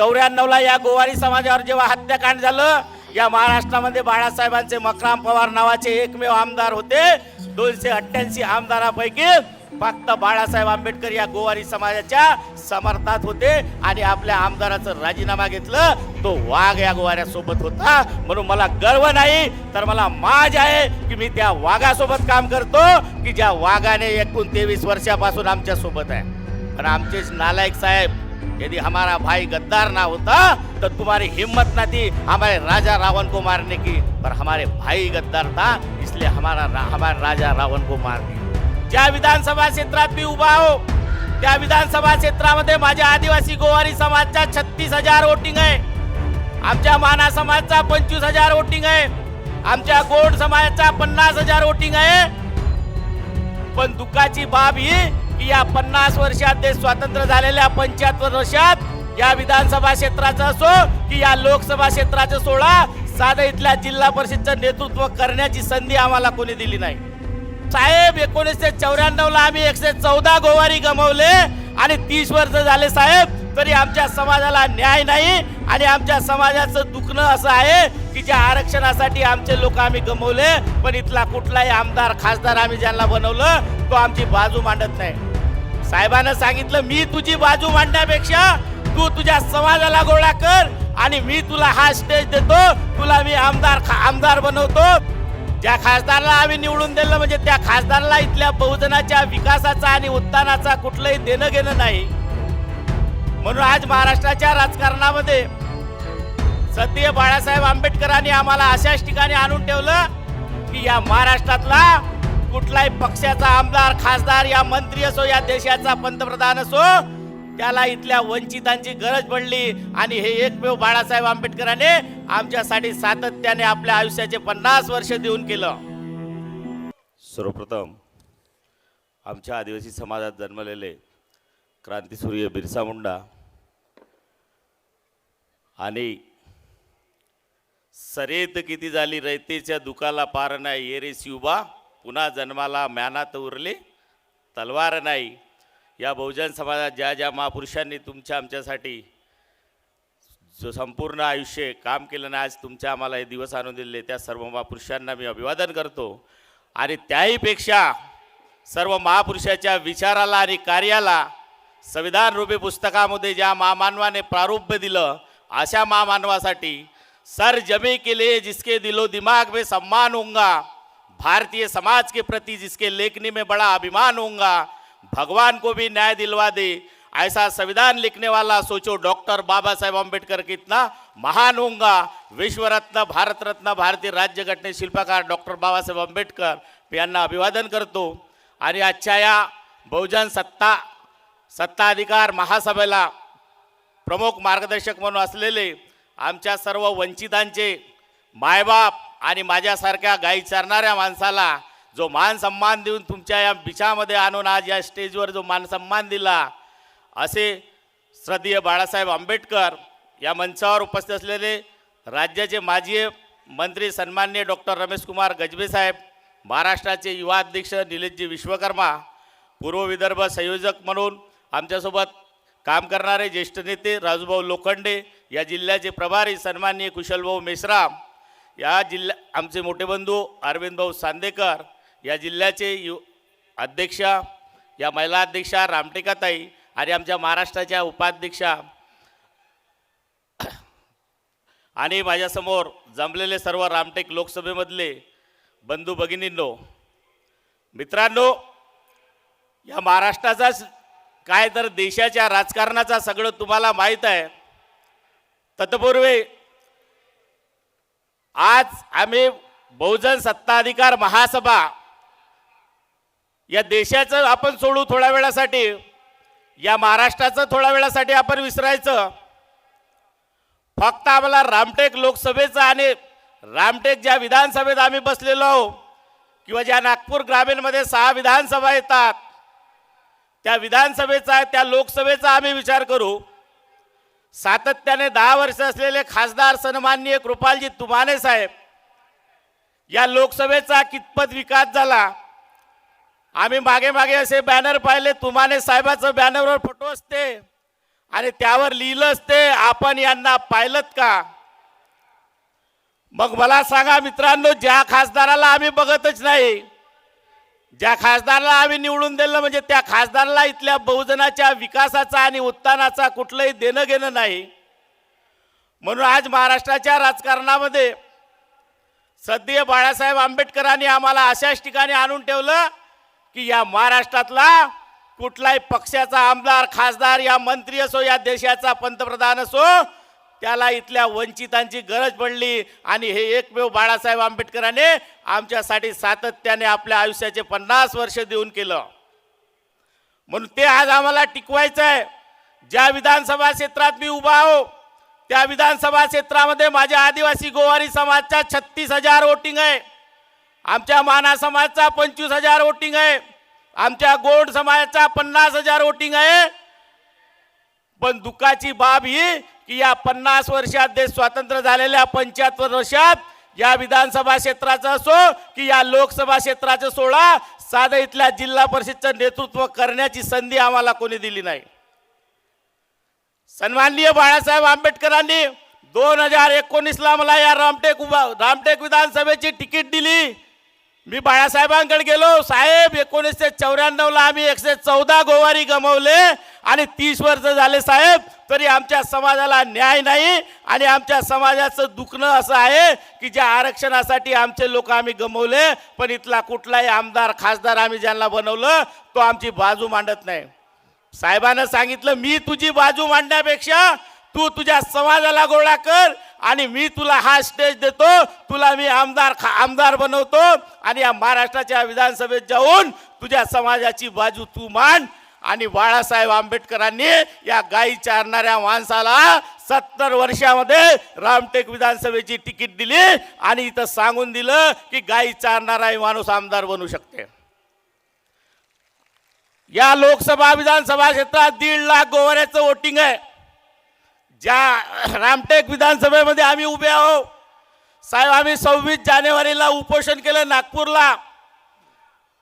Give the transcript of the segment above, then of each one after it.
चौऱ्याण्णवला या गोवारी समाजावर जेव्हा हत्याकांड झालं या महाराष्ट्रामध्ये बाळासाहेबांचे मकराम पवार नावाचे एकमेव आमदार होते. दोनशे अठ्ठ्याऐंशी आमदारापैकी फक्त बाळासाहेब आंबेडकर या गोवारी समाजाच्या समर्थात होते आणि आपल्या आमदाराचं राजीनामा घेतलं. तो वाघ या गोवाऱ्यासोबत होता. म्हणून मला गर्व नाही तर मला माज आहे की मी त्या वाघासोबत काम करतो की ज्या वाघाने एकूण तेवीस वर्षापासून आमच्यासोबत आहे. पण आमचे नालायक साहेब यदि हमारा भाई गद्दार ना होता तो तुम्हारी हिम्मत ना थी हमारे राजा रावण को मारने की। पर हमारे भाई गद्दार था इसलिए हमारा रा, हमारे राजा रावण को मार दिया। ज्या विधानसभा क्षेत्रात मी उभा हो। त्या विधानसभा क्षेत्रामध्ये माझ्या आदिवासी गोवारी समाजचा छत्तीस हजार वोटिंग आहे. आमच्या माना समाजचा पंचवीस हजार वोटिंग आहे. आमच्या गोंड समाजाचा पन्नास हजार वोटिंग आहे. पण दुःखाची बाब ही की या पन्नास वर्षात देश स्वातंत्र्य झालेल्या पंच्याहत्तर वर्षात या विधानसभा क्षेत्राचा असो की या लोकसभा क्षेत्राचं सोळा साधं इथल्या जिल्हा परिषदचं नेतृत्व करण्याची संधी आम्हाला कोणी दिली नाही. साहेब एकोणीसशे चौऱ्याण्णव ला आम्ही एकशे चौदा गोवारी गमावले आणि तीस वर्ष झाले साहेब तरी आमच्या समाजाला न्याय नाही आणि आमच्या समाजाचं दुखणं असं आहे की ज्या आरक्षणासाठी आमचे लोक आम्ही गमवले पण इथला कुठलाही आमदार खासदार आम्ही ज्यांना बनवलं तो आमची बाजू मांडत नाही. साहेबानं सांगितलं मी तुझी बाजू मांडण्यापेक्षा तू तुझ्या समाजाला गोळा कर आणि मी तुला हा स्टेज देतो. तुला मी आमदार खा- आमदार बनवतो. ज्या खासदारला आम्ही निवडून दिलं म्हणजे त्या खासदारला इथल्या बहुजनाच्या विकासाचा आणि उत्थानाचा कुठलंही देणं घेणं नाही. म्हणून आज महाराष्ट्राच्या राजकारणामध्ये सत्य बाळासाहेब आंबेडकरांनी आम्हाला अशाच ठिकाणी आणून ठेवलं की या महाराष्ट्रातला कुठलाही पक्षाचा आमदार खासदार या मंत्री असो या देशाचा पंतप्रधान असो त्याला इथल्या वंचितांची गरज पडली. आणि हे एकमेव बाळासाहेब आंबेडकरांनी आमच्यासाठी सातत्याने आपल्या आयुष्याचे पन्नास वर्ष देऊन केलं. सर्वप्रथम आमच्या आदिवासी समाजात जन्मलेले क्रांतीसूर्य बिरसा मुंडा आणि सरेत किती झाली रयतेच्या दुखाला पार नाही ये रे शिवबा पुन्हा जन्माला म्यानात उरले. तलवार नाही. या बहुजन समाजात ज्या ज्या महापुरुषांनी तुमच्या आमच्यासाठी जो संपूर्ण आयुष्य काम केलं ना आज तुमच्या आम्हाला हे दिवस आणून दिले. त्या सर्व महापुरुषांना मी अभिवादन करतो. आणि त्याहीपेक्षा सर्व महापुरुषाच्या विचाराला आणि कार्याला संविधान रूपी पुस्तकामध्ये ज्या महामानवाने प्रारूप्य दिलं अशा महामानवासाठी सर जमे केले जिसके दिलो दिमाग में सम्मान होऊंगा. भारतीय समाज के प्रति जिसके लेखनी में बड़ा अभिमान होगा भगवान को भी न्याय दिलवा दे। ऐसा संविधान लिखने वाला सोचो डॉक्टर बाबा साहेब अम्बेडकर कितना महान होगा विश्व रत्न भारत रत्न भारतीय राज्य घटने शिल्पकार डॉक्टर बाबासाहेब आंबेडकर यांना अभिवादन करतो. आणि आजच्या या बहुजन सत्ता सत्ताधिकार महासभेला प्रमुख मार्गदर्शक म्हणून असलेले आमच्या सर्व वंचितांचे मायबाप आणि माझ्यासारख्या गाई चरणाऱ्या माणसाला जो मान सन्मान देऊन तुमच्या या बिछामध्ये आणून आज या स्टेजवर जो मान सन्मान दिला असे श्रद्धेय बाळासाहेब आंबेडकर या मंचावर उपस्थित असलेले राज्याचे माजी मंत्री सन्माननीय डॉक्टर रमेश कुमार गजबे साहेब महाराष्ट्राचे युवा अध्यक्ष निलेशजी विश्वकर्मा पूर्व विदर्भ संयोजक म्हणून आमच्यासोबत काम करणारे ज्येष्ठ नेते राजूभाऊ लोखंडे या जिल्ह्याचे प्रभारी सन्माननीय कुशलभाऊ मेश्राम या जिल्ह्या आमचे मोठे बंधू अरविंद भाऊ सांदेकर या जिल्ह्याचे यु अध्यक्षा या महिला अध्यक्षा रामटेकाताई आणि आमच्या महाराष्ट्राच्या उपाध्यक्षा आणि माझ्यासमोर जमलेले सर्व रामटेक लोकसभेमधले बंधू भगिनींनो मित्रांनो या महाराष्ट्राचाच काय तर देशाच्या राजकारणाचा सगळं तुम्हाला माहीत आहे. तत्पूर्वी आज आम्ही बहुजन सत्ताधिकार महासभा या देशाचं आपण सोडू थोड्या वेळासाठी या महाराष्ट्राचं थोड्या वेळासाठी आपण विसरायचं. फक्त आम्हाला रामटेक लोकसभेचं आणि रामटेक ज्या विधानसभेत आम्ही बसलेलो आहो किंवा ज्या नागपूर ग्रामीणमध्ये सहा विधानसभा येतात त्या विधानसभेचा त्या लोकसभेचा आम्ही विचार करू. सातत्याने दहा वर्ष असलेले खासदार सन्माननीय कृपालजी तुमाने साहेब या लोकसभेचा कितपत विकास झाला आम्ही मागे मागे असे बॅनर पाहिले तुमाने साहेबाचं बॅनरवर फोटो असते आणि त्यावर लिहिलं असते आपण यांना पाहिलं का? मग मला सांगा मित्रांनो ज्या खासदाराला आम्ही बघतच नाही ज्या खासदारला आम्ही निवडून दिलं म्हणजे त्या खासदारला इथल्या बहुजनाच्या विकासाचा आणि उत्थानाचा कुठलंही देणं घेणं नाही. म्हणून आज महाराष्ट्राच्या राजकारणामध्ये सध्या बाळासाहेब आंबेडकरांनी आम्हाला अशाच ठिकाणी आणून ठेवलं की या महाराष्ट्रातला कुठलाही पक्षाचा आमदार खासदार या मंत्री असो या देशाचा पंतप्रधान असो त्याला इथल्या वंचितांची गरज पडली आणि हे एकमेव बाळासाहेब आंबेडकरांनी आमच्यासाठी सातत्याने आपल्या आयुष्याचे पन्नास वर्ष देऊन केलं. म्हणून ते आज आम्हाला टिकवायचं आहे ज्या विधानसभा क्षेत्रात मी उभा आहो त्या विधानसभा क्षेत्रामध्ये माझ्या आदिवासी गोवारी समाजचा छत्तीस हजार वोटिंग आहे. आमच्या माना समाजचा पंचवीस हजार वोटिंग आहे. आमच्या गोड समाजाचा पन्नास हजार वोटिंग आहे. पण दुःखाची बाब ही की या पन्नास वर्षात देश स्वातंत्र्य झालेल्या पंच्याहत्तर वर्षात या विधानसभा क्षेत्राचा असो की या लोकसभा क्षेत्राचं सोडा साधं इथल्या जिल्हा परिषदचं नेतृत्व करण्याची संधी आम्हाला कोणी दिली नाही. सन्माननीय बाळासाहेब आंबेडकरांनी दोन हजार एकोणीसला मला या रामटेक उभा रामटेक विधानसभेची तिकीट दिली. मी बाळासाहेबांकडे गेलो. साहेब एकोणीसशे चौऱ्याण्णवला आम्ही एकशे चौदा गोवारी गमवले. आणि तीस वर्ष झाले साहेब तरी आमच्या समाजाला न्याय नाही. आणि आमच्या समाजाचं दुखणं असं आहे की ज्या आरक्षणासाठी आमचे लोक आम्ही गमवले पण इथला कुठलाही आमदार खासदार आम्ही ज्यांना बनवलं तो आमची बाजू मांडत नाही. साहेबानं सांगितलं मी तुझी बाजू मांडण्यापेक्षा तू तुझ्या समाजाला गोळा कर. आणि मी तुला हा स्टेज देतो तुला मी आमदार खा आमदार बनवतो आणि या महाराष्ट्राच्या विधानसभेत जाऊन तुझ्या समाजाची बाजू तू मान. आणि बाळासाहेब आंबेडकरांनी या गायी चारणाऱ्या माणसाला सत्तर वर्षामध्ये रामटेक विधानसभेची तिकीट दिली आणि इथं सांगून दिलं की गायी चारणारा माणूस आमदार बनू शकते. या लोकसभा विधानसभा क्षेत्रात दीड लाख गोवऱ्याचं वोटिंग आहे. ज्या रामटेक विधानसभेमध्ये आम्ही उभे आहो साहेब आम्ही सव्वीस जानेवारीला उपोषण केलं नागपूरला.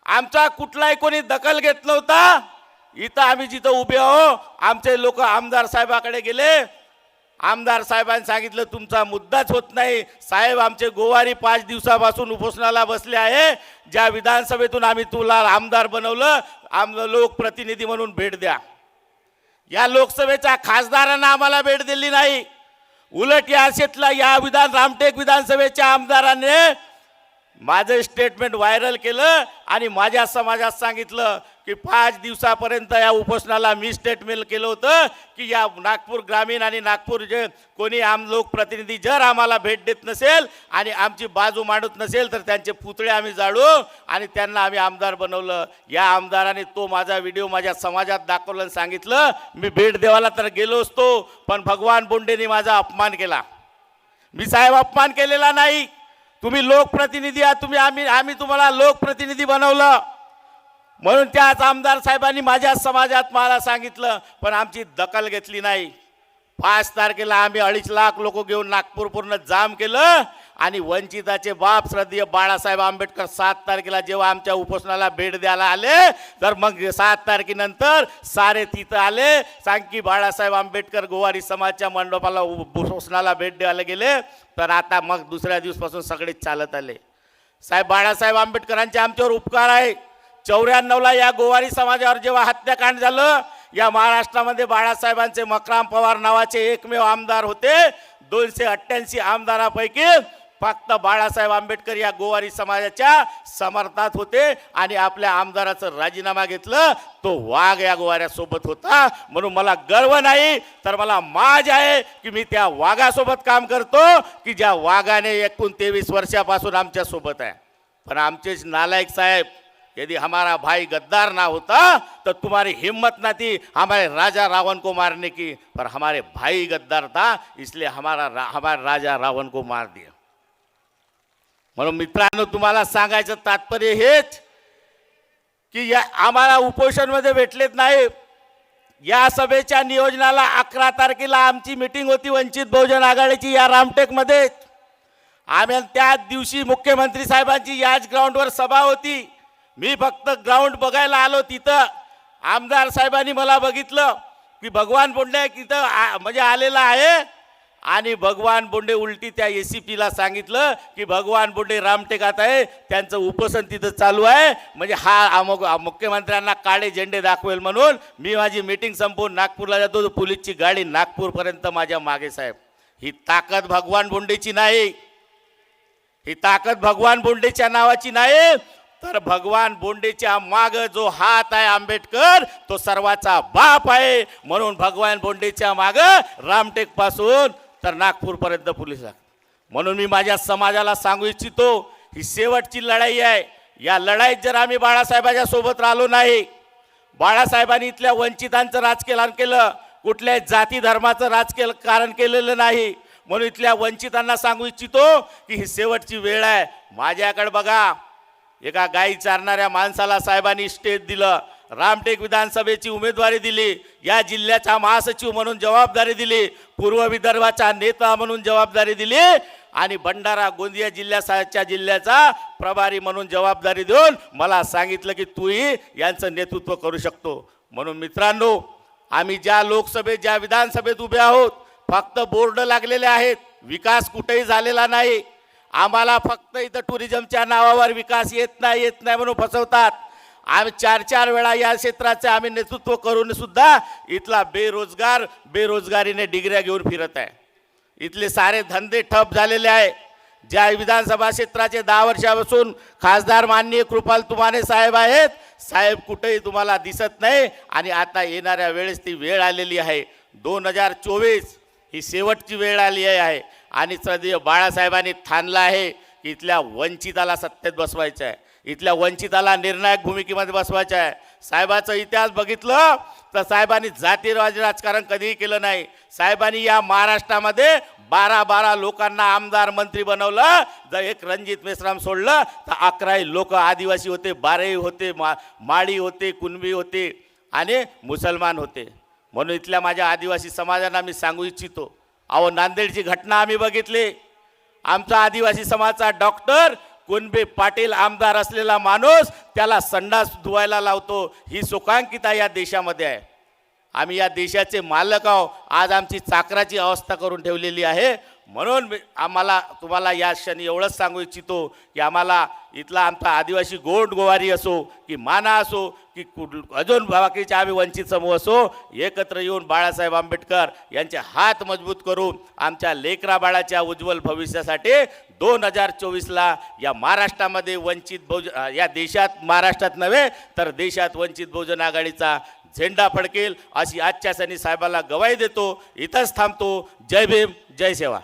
आमचा कुठलाही कोणी दखल घेत नव्हता. इथं आम्ही जिथं उभे आहो आमचे लोक आमदार साहेबाकडे गेले. आमदार साहेबांनी सांगितलं तुमचा मुद्दाच होत नाही. साहेब आमचे गोवारी पाच दिवसापासून उपोषणाला बसले आहे. ज्या विधानसभेतून आम्ही तुला आमदार बनवलं आम लोकप्रतिनिधी म्हणून भेट द्या. या लोकसभेच्या खासदारांना आम्हाला भेट दिली नाही. उलट या शेतला या विधान रामटेक विधानसभेच्या आमदाराने माझं स्टेटमेंट व्हायरल केलं आणि माझ्या समाजात सांगितलं की पाच दिवसापर्यंत या उपोषणाला मी स्टेटमेंट केलं होतं की या नागपूर ग्रामीण आणि नागपूर जे कोणी आम लोकप्रतिनिधी जर आम्हाला भेट देत नसेल आणि आमची बाजू मांडत नसेल तर त्यांचे पुतळे आम्ही जाळू आणि त्यांना आम्ही आमदार बनवलं. या आमदाराने तो माझा व्हिडिओ माझ्या समाजात दाखवलं आणि सांगितलं मी भेट देवाला तर गेलो असतो पण भगवान बोंडेने माझा अपमान केला. मी साहेब अपमान केलेला नाही. तुम्ही लोकप्रतिनिधी आहात तुम्ही आम्ही आम्ही तुम्हाला लोकप्रतिनिधी बनवलं. म्हणून त्याच आमदार साहेबांनी माझ्या समाजात मला सांगितलं पण आमची दखल घेतली नाही. पाच तारखेला आम्ही अडीच लाख लोक घेऊन नागपूर पूर्ण जाम केलं. आणि वंचिताचे बाप श्रद्धेय बाळासाहेब आंबेडकर सात तारखेला जेव्हा आमच्या उपोषणाला भेट द्यायला आले तर मग सात तारखेनंतर सारे तिथं आले. सांग की बाळासाहेब आंबेडकर गोवारी समाजच्या मंडपाला उपोषणाला भेट द्यायला गेले. तर आता मग दुसऱ्या दिवसपासून सगळेच चालत आले. साहेब बाळासाहेब आंबेडकरांचे आमच्यावर उपकार आहे. चौऱ्याण्णवला या गोवारी समाजावर जेव्हा हत्याकांड झालं या महाराष्ट्रामध्ये बाळासाहेबांचे मकराम पवार नावाचे एकमेव आमदार होते. दोनशे अठ्ठ्याऐंशी आमदारापैकी फक्त बाळासाहेब आंबेडकर या गोवारी समाजाच्या समर्थात होते आणि आपल्या आमदाराचं राजीनामा घेतलं. तो वाघ या गोवाऱ्यासोबत होता. म्हणून मला गर्व नाही तर मला माज आहे की मी त्या वाघासोबत काम करतो की ज्या वाघाने एकूण तेवीस वर्षापासून आमच्यासोबत आहे. पण आमचेच नालायक साहेब यदि हमारा भाई गद्दार ना होता तो तुम्हारी हिम्मत ना थी हमारे राजा रावण को मारने की. पर हमारे भाई गद्दार था इसलिए हमारा रा, हमारे राजा रावण को मार दिया. म्हणून मित्रांनो तुम्हाला सांगायचं तात्पर्य हेच की या आम्हाला उपोषणमध्ये भेटलेत नाही. या सभेच्या नियोजनाला अकरा तारखेला आमची मिटिंग होती वंचित बहुजन आघाडीची या रामटेकमध्ये. आम्ही त्याच दिवशी मुख्यमंत्री साहेबांची याच ग्राउंडवर सभा होती. मी फक्त ग्राउंड बघायला आलो तिथं. आमदार साहेबांनी मला बघितलं की भगवान बोंडे तिथं आ- म्हणजे आलेला आहे. आणि भगवान बोंडे उलटी त्या ए सी पीला सांगितलं की भगवान बोंडे रामटेकात आहे त्यांचं उपोषण तिथं चालू आहे. म्हणजे हा अमुक मुख्यमंत्र्यांना काळे झेंडे दाखवेल म्हणून मी माझी मीटिंग संपवून नागपूरला जातो. पोलीसची गाडी नागपूरपर्यंत माझ्या मागे साहेब. ही ताकद भगवान बोंडेची नाही. ही ताकद भगवान बोंडेच्या नावाची नाही. तर भगवान बोंडेच्या माग जो हात आहे आंबेडकर तो सर्वाचा बाप आहे. म्हणून भगवान बोंडेच्या माग रामटेकपासून तर नागपूरपर्यंत पोलीस म्हणून मी माझ्या समाजाला सांगू इच्छितो ही शेवटची लढाई आहे. या लढाईत जर आम्ही बाळासाहेबाच्या सोबत राहिलो नाही बाळासाहेबांनी इथल्या वंचितांचं राजकारण केलं कुठल्याही जाती धर्माचं राजकीय कारण केलेलं नाही. म्हणून इथल्या वंचितांना सांगू इच्छितो की ही शेवटची वेळ आहे. माझ्याकडे बघा एका गाई चारणाऱ्या माणसाला साहेबांनी स्टेज दिलं रामटेक विधानसभेची उमेदवारी दिली या जिल्ह्याचा महासचिव म्हणून जबाबदारी दिली पूर्व विदर्भाचा नेता म्हणून जबाबदारी दिली आणि भंडारा गोंदिया जिल्ह्याच्या जिल्ह्याचा प्रभारी म्हणून जबाबदारी देऊन मला सांगितलं की तूही यांचं नेतृत्व करू शकतो. म्हणून मित्रांनो आम्ही ज्या लोकसभेत ज्या विधानसभेत उभे आहोत फक्त बोर्ड लागलेले आहेत विकास कुठेही झालेला नाही. आम्हाला फक्त इथं टुरिझमच्या नावावर विकास येत नाही येत नाही म्हणून फसवतात. आम्ही चार चार वेळा या क्षेत्राचे आम्ही नेतृत्व करून सुद्धा इथला बेरोजगार बेरोजगारीने डिग्र्या घेऊन फिरत आहे. इथले सारे धंदे ठप झालेले आहे. ज्या विधानसभा क्षेत्राचे दहा वर्षापासून खासदार माननीय कृपाल तुमाने साहेब आहेत साहेब कुठेही तुम्हाला दिसत नाही आणि आता येणाऱ्या वेळेस ती वेळ आलेली आहे. दोन हजार चोवीस ही शेवटची वेळ आली आहे आणि सदैव बाळासाहेबांनी ठाणलं आहे की इथल्या वंचिताला सत्तेत बसवायचं आहे. इथल्या वंचिताला निर्णायक भूमिकेमध्ये बसवायचं आहे. साहेबाचा इतिहास बघितलं तर साहेबांनी जातीवादी राजकारण कधीही केलं नाही. साहेबांनी या महाराष्ट्रामध्ये बारा बारा लोकांना आमदार मंत्री बनवलं जर एक रणजित मेश्राम सोडलं तर अकराही लोक आदिवासी होते बाराही होते मा माळी होते कुणबी होते आणि मुसलमान होते. म्हणून इथल्या माझ्या आदिवासी समाजांना मी सांगू इच्छितो. अहो नांदेडची घटना आम्ही बघितली. आमचा आदिवासी समाजचा डॉक्टर कुणबे पाटील आमदार असलेला माणूस त्याला संडास धुवायला लावतो. ही शोकांकिता या देशामध्ये आहे. आम्ही या देशाचे मालक आहो. आज आमची चाकराची अवस्था करून ठेवलेली आहे. म्हणून मी- आम्हाला तुम्हाला या क्षणी एवढंच सांगू इच्छितो की आम्हाला इथला आमचा आदिवासी गोंड गोवारी असो की माना असो की कुठ- अजून बाकीचे आम्ही वंचित समूह असो एकत्र येऊन बाळासाहेब आंबेडकर यांचे हात मजबूत करून आमच्या लेकरा बाळाच्या उज्ज्वल भविष्यासाठी दोन हजार चोवीसला या महाराष्ट्रामध्ये वंचित बहुजन या देशात महाराष्ट्रात नव्हे तर देशात वंचित बहुजन आघाडीचा झेंडा फडकेल अशी आजच्या सणी साहेबाला गवाही देतो. इथंच थांबतो. जय भीम जय सेवा.